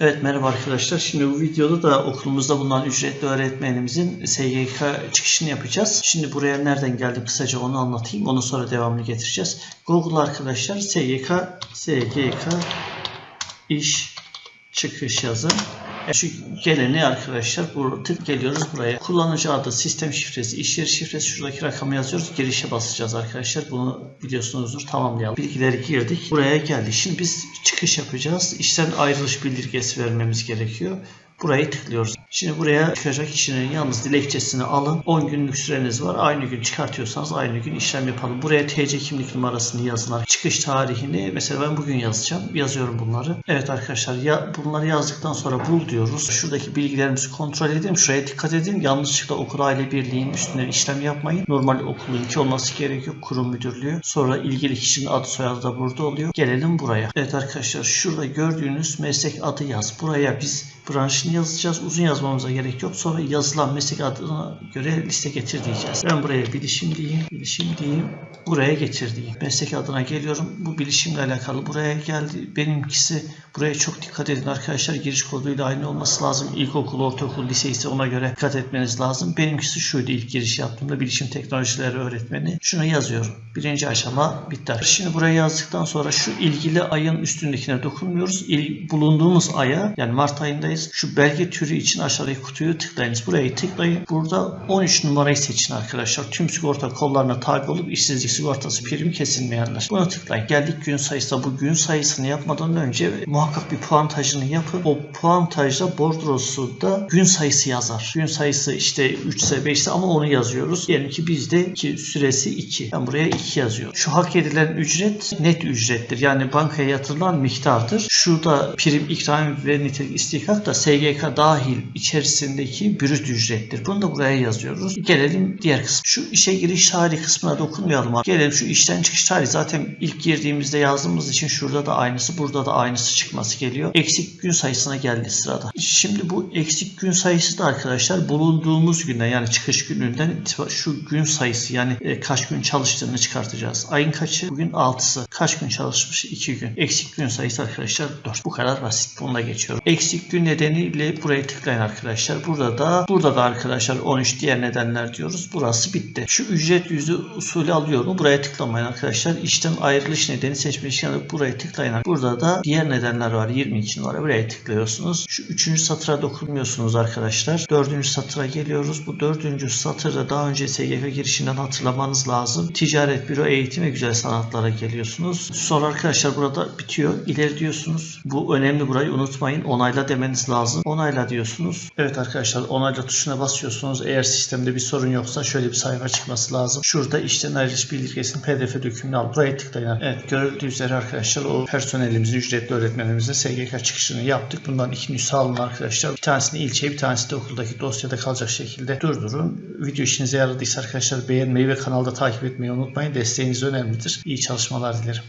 Evet merhaba arkadaşlar. Şimdi bu videoda da okulumuzda bulunan ücretli öğretmenimizin SGK çıkışını yapacağız. Şimdi buraya nereden geldim kısaca onu anlatayım. Ondan sonra devamını getireceğiz. Google arkadaşlar SGK SGK iş çıkış yazın. Şu geleni arkadaşlar bu tık geliyoruz buraya. Kullanıcı adı, sistem şifresi, iş yeri şifresi şuradaki rakamı yazıyoruz. Girişe basacağız arkadaşlar. Bunu biliyorsunuzdur. Tamamlayalım. Bilgileri girdik. Buraya geldik. Şimdi biz çıkış yapacağız. İşten ayrılış bildirgesi vermemiz gerekiyor. Burayı tıklıyoruz. Şimdi buraya çıkacak kişinin yalnız dilekçesini alın. 10 günlük süreniz var. Aynı gün çıkartıyorsanız aynı gün işlem yapalım. Buraya TC kimlik numarasını yazın. Çıkış tarihini mesela ben bugün yazacağım. Yazıyorum bunları. Evet arkadaşlar ya bunları yazdıktan sonra bul diyoruz. Şuradaki bilgilerimizi kontrol edelim. Şuraya dikkat edin. Yanlışlıkla okul aile birliğinin üstünden işlem yapmayın. Normal okulunki olması gerekiyor. Kurum müdürlüğü. Sonra ilgili kişinin adı soyadı da burada oluyor. Gelelim buraya. Evet arkadaşlar şurada gördüğünüz meslek adı yaz. Buraya biz branşını yazacağız. Uzun yazmamıza gerek yok. Sonra yazılan meslek adına göre liste getir diyeceğiz. Ben buraya bilişim diyeyim. Bilişim diyeyim. Buraya getir diyeyim. Meslek adına geliyorum. Bu bilişimle alakalı buraya geldi. Benimkisi buraya çok dikkat edin arkadaşlar. Giriş koduyla aynı olması lazım. İlkokul, ortaokul, lise ise ona göre dikkat etmeniz lazım. Benimkisi şuydu ilk giriş yaptığımda bilişim teknolojileri öğretmeni. Şunu yazıyorum. Birinci aşama bitti. Şimdi buraya yazdıktan sonra şu ilgili ayın üstündekine dokunmuyoruz. İl, bulunduğumuz aya yani Mart ayındayız. Şu belge türü için aşağıdaki kutuyu tıklayınız. Burayı tıklayın. Burada 13 numarayı seçin arkadaşlar. Tüm sigorta kollarına tabi olup işsizlik sigortası primi kesilmeyenler. Buna tıklayın. Geldik gün sayısı. Bu gün sayısını yapmadan önce muhakkak bir puantajını yapın. O puantajda bordrosu da gün sayısı yazar. Gün sayısı işte 3 ise 5 ise ama onu yazıyoruz. Diyelim ki bizde ki süresi 2. Ben buraya 2 yazıyorum. Şu hak edilen ücret net ücrettir. Yani bankaya yatırılan miktardır. Şurada prim, ikram ve nitelik istihkak da SGK dahil içerisindeki brüt ücrettir. Bunu da buraya yazıyoruz. Gelelim diğer kısım. Şu işe giriş tarihi kısmına dokunmayalım. Gelelim şu işten çıkış tarihi. Zaten ilk girdiğimizde yazdığımız için şurada da aynısı, burada da aynısı çıkması geliyor. Eksik gün sayısına geldi sırada. Şimdi bu eksik gün sayısı da arkadaşlar bulunduğumuz günden yani çıkış gününden şu gün sayısı yani e, kaç gün çalıştığını çıkartacağız. Ayın kaçı? Bugün 6'sı. Kaç gün çalışmış? 2 gün. Eksik gün sayısı arkadaşlar 4. Bu kadar basit. Bunu da geçiyorum. Eksik gün nedeniyle buraya tıklayın arkadaşlar. Burada da burada da arkadaşlar 13 diğer nedenler diyoruz. Burası bitti. Şu ücret yüzü usulü alıyorum. Buraya tıklamayın arkadaşlar. İşten ayrılış nedeni seçme işlemi buraya tıklayın. Burada da diğer nedenler var. 22 numara. Buraya tıklıyorsunuz. Şu üçüncü satıra dokunmuyorsunuz arkadaşlar. Dördüncü satıra geliyoruz. Bu dördüncü satırda daha önce SGK girişinden hatırlamanız lazım. Ticaret, büro, eğitim ve güzel sanatlara geliyorsunuz. Sonra arkadaşlar burada bitiyor. İleri diyorsunuz. Bu önemli burayı unutmayın. Onayla demeniz lazım. Onayla diyorsunuz. Evet arkadaşlar onayla tuşuna basıyorsunuz. Eğer sistemde bir sorun yoksa şöyle bir sayfa çıkması lazım. Şurada işten ayrılış bildirgesinin pdf dökümünü al. Buraya tıklayın. Evet görüldüğü üzere arkadaşlar o personelimizin, ücretli öğretmenimizin SGK çıkışını yaptık. Bundan iki nüsha alın arkadaşlar. Bir tanesini ilçeye bir tanesi de okuldaki dosyada kalacak şekilde durdurun. Video işinize yaradıysa arkadaşlar beğenmeyi ve kanalda takip etmeyi unutmayın. Desteğiniz önemlidir. İyi çalışmalar dilerim.